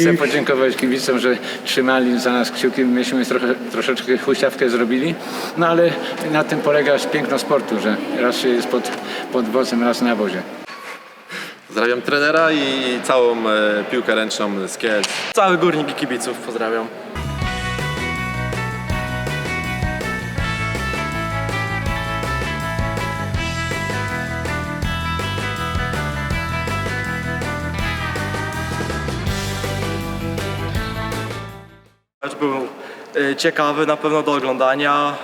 Chcę podziękować kibicom, że trzymali za nas kciuki. Myśmy trochę, troszeczkę huśtawkę zrobili, no ale na tym polega piękno sportu, że raz się jest pod, pod wozem, raz na wozie. Pozdrawiam trenera i całą e, piłkę ręczną z Kielc. Cały górnik i kibiców pozdrawiam. Był e, ciekawy na pewno do oglądania.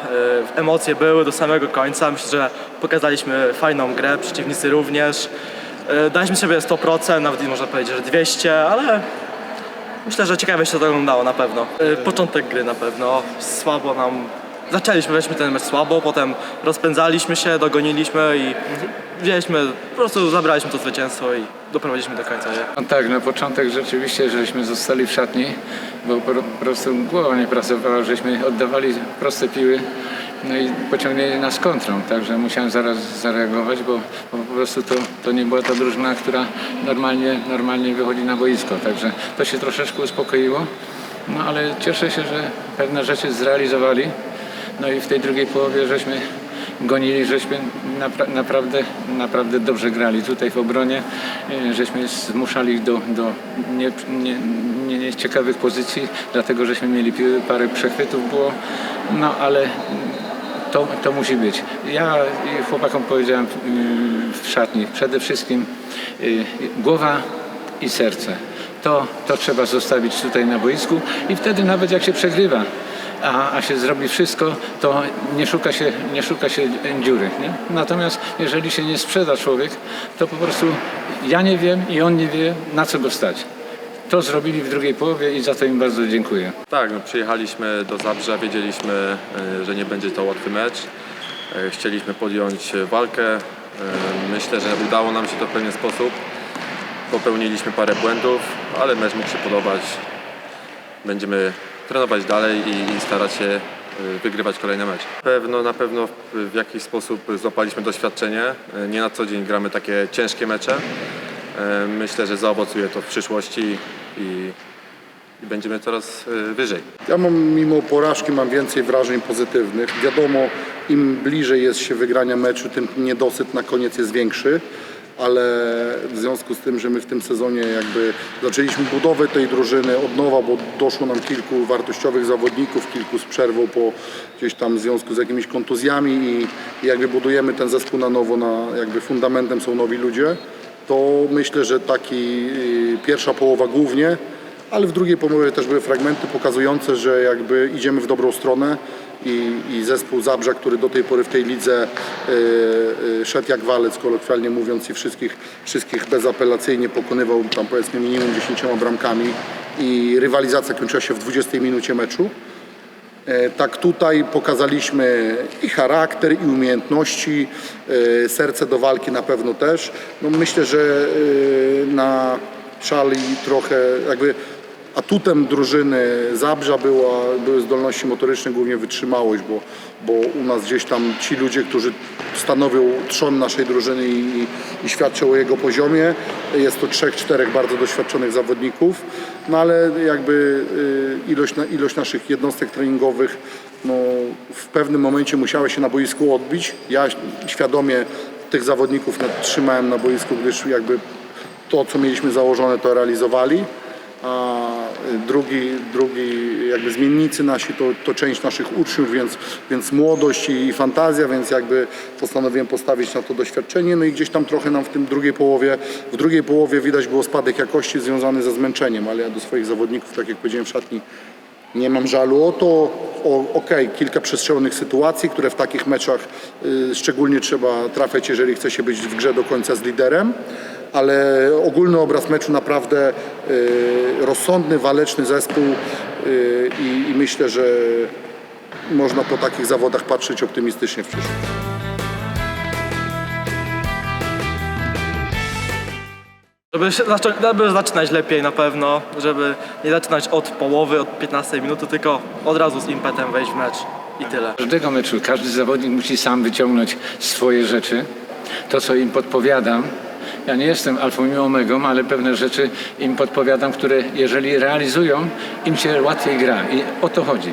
E, Emocje były do samego końca. Myślę, że pokazaliśmy fajną grę, przeciwnicy również. E, Daliśmy sobie 100%, nawet można powiedzieć, że 200, ale myślę, że ciekawie się to oglądało na pewno. Początek gry na pewno. Słabo nam. Zaczęliśmy, weźmy ten mecz słabo, potem rozpędzaliśmy się, dogoniliśmy i wzięliśmy, po prostu zabraliśmy to zwycięstwo i doprowadziliśmy do końca. Nie? No tak, na początek rzeczywiście, żeśmy zostali w szatni, bo po, po prostu głowa nie pracowała, żeśmy oddawali proste piły, no i pociągnęli nas kontrą, także musiałem zaraz zareagować, bo, bo po prostu to, to nie była ta drużyna, która normalnie, normalnie wychodzi na boisko, także to się troszeczkę uspokoiło, no ale cieszę się, że pewne rzeczy zrealizowali, no i w tej drugiej połowie żeśmy gonili, żeśmy napra- naprawdę, naprawdę dobrze grali tutaj w obronie, e, żeśmy zmuszali do, do nie, nie, nie, nieciekawych pozycji, dlatego żeśmy mieli parę przechwytów było, no ale to, to musi być. Ja chłopakom powiedziałem mm, w szatni, przede wszystkim y, głowa i serce. To, to trzeba zostawić tutaj na boisku i wtedy nawet jak się przegrywa, a, a się zrobi wszystko, to nie szuka się, nie szuka się dziury. Nie? Natomiast jeżeli się nie sprzeda człowiek, to po prostu ja nie wiem i on nie wie, na co go stać. To zrobili w drugiej połowie i za to im bardzo dziękuję. Tak, no, przyjechaliśmy do Zabrza, wiedzieliśmy, e, że nie będzie to łatwy mecz. E, Chcieliśmy podjąć walkę. E, Myślę, że udało nam się to w pewien sposób. Popełniliśmy parę błędów, ale mecz mógł się podobać. Będziemy trenować dalej i, i starać się e, wygrywać kolejne mecze. Pewno, na pewno w, jakiś sposób złapaliśmy doświadczenie. E, Nie na co dzień gramy takie ciężkie mecze. E, Myślę, że zaowocuje to w przyszłości i, i będziemy coraz wyżej. Ja mam mimo porażki mam więcej wrażeń pozytywnych. Wiadomo, im bliżej jest się wygrania meczu, tym niedosyt na koniec jest większy. Ale w związku z tym, że my w tym sezonie jakby zaczęliśmy budowę tej drużyny od nowa, bo doszło nam kilku wartościowych zawodników, kilku z przerwą po gdzieś tam w związku z jakimiś kontuzjami i, i jakby budujemy ten zespół na nowo, na jakby fundamentem są nowi ludzie, to myślę, że taki y, pierwsza połowa głównie ale w drugiej połowie też były fragmenty pokazujące, że jakby idziemy w dobrą stronę i, i zespół Zabrza, który do tej pory w tej lidze y, y, szedł jak walec, kolokwialnie mówiąc i wszystkich, wszystkich bezapelacyjnie pokonywał tam powiedzmy minimum 10 bramkami i rywalizacja kończyła się w 20 minucie meczu. E, Tak tutaj pokazaliśmy i charakter, i umiejętności, e, serce do walki na pewno też. No myślę, że e, na szali trochę jakby atutem drużyny Zabrza była, były zdolności motoryczne, głównie wytrzymałość, bo, bo u nas gdzieś tam ci ludzie, którzy stanowią trzon naszej drużyny i, i, świadczą o jego poziomie, jest to trzech, czterech bardzo doświadczonych zawodników, no ale jakby y, ilość, ilość naszych jednostek treningowych no, w pewnym momencie musiała się na boisku odbić. Ja świadomie tych zawodników trzymałem na boisku, gdyż jakby to, co mieliśmy założone, to realizowali. A drugi, drugi jakby zmiennicy nasi to, to część naszych uczniów, więc, więc młodość i fantazja, więc jakby postanowiłem postawić na to doświadczenie. No i gdzieś tam trochę nam w tym drugiej połowie, w drugiej połowie widać było spadek jakości związany ze zmęczeniem, ale ja do swoich zawodników, tak jak powiedziałem w szatni, nie mam żalu o to. Okej, kilka przestrzelonych sytuacji, które w takich meczach y, szczególnie trzeba trafiać, jeżeli chce się być w grze do końca z liderem. Ale ogólny obraz meczu naprawdę y, rozsądny, waleczny zespół y, i myślę, że można po takich zawodach patrzeć optymistycznie w przyszłość. Żeby, zacząć, żeby zaczynać lepiej na pewno, żeby nie zaczynać od połowy, od 15 minuty, tylko od razu z impetem wejść w mecz i tyle. Każdego meczu każdy zawodnik musi sam wyciągnąć swoje rzeczy, to co im podpowiadam ja nie jestem alfą i omegą, ale pewne rzeczy im podpowiadam, które jeżeli realizują, im się łatwiej gra i o to chodzi.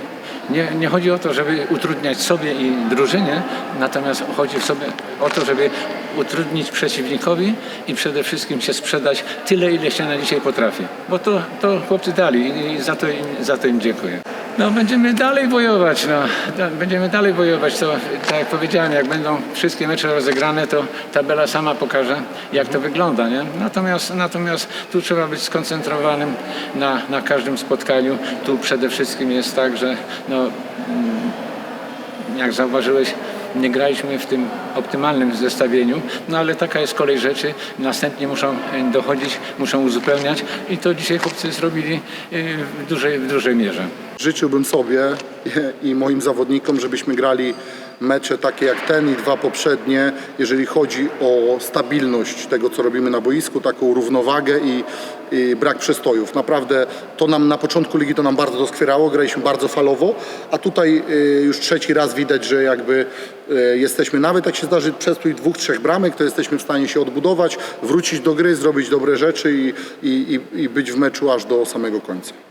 Nie, nie chodzi o to, żeby utrudniać sobie i drużynie, natomiast chodzi sobie o to, żeby utrudnić przeciwnikowi i przede wszystkim się sprzedać tyle, ile się na dzisiaj potrafi. Bo to, to chłopcy dali i za to, im, za to im dziękuję. No będziemy dalej wojować, no. Będziemy dalej wojować, to tak jak powiedziałem, jak będą wszystkie mecze rozegrane, to tabela sama pokaże, jak to wygląda, nie? Natomiast, natomiast tu trzeba być skoncentrowanym na, na każdym spotkaniu. Tu przede wszystkim jest tak, że no, jak zauważyłeś, nie graliśmy w tym optymalnym zestawieniu, no ale taka jest kolej rzeczy. Następnie muszą e, dochodzić, muszą uzupełniać i to dzisiaj chłopcy zrobili e, w dużej, w dużej mierze. Życzyłbym sobie i moim zawodnikom, żebyśmy grali mecze takie jak ten i dwa poprzednie, jeżeli chodzi o stabilność tego, co robimy na boisku, taką równowagę i, i brak przestojów. Naprawdę to nam na początku ligi to nam bardzo doskwierało, graliśmy bardzo falowo, a tutaj y, już trzeci raz widać, że jakby y, jesteśmy, nawet jak się zdarzy przestój dwóch, trzech bramek, to jesteśmy w stanie się odbudować, wrócić do gry, zrobić dobre rzeczy i, i, i, i być w meczu aż do samego końca.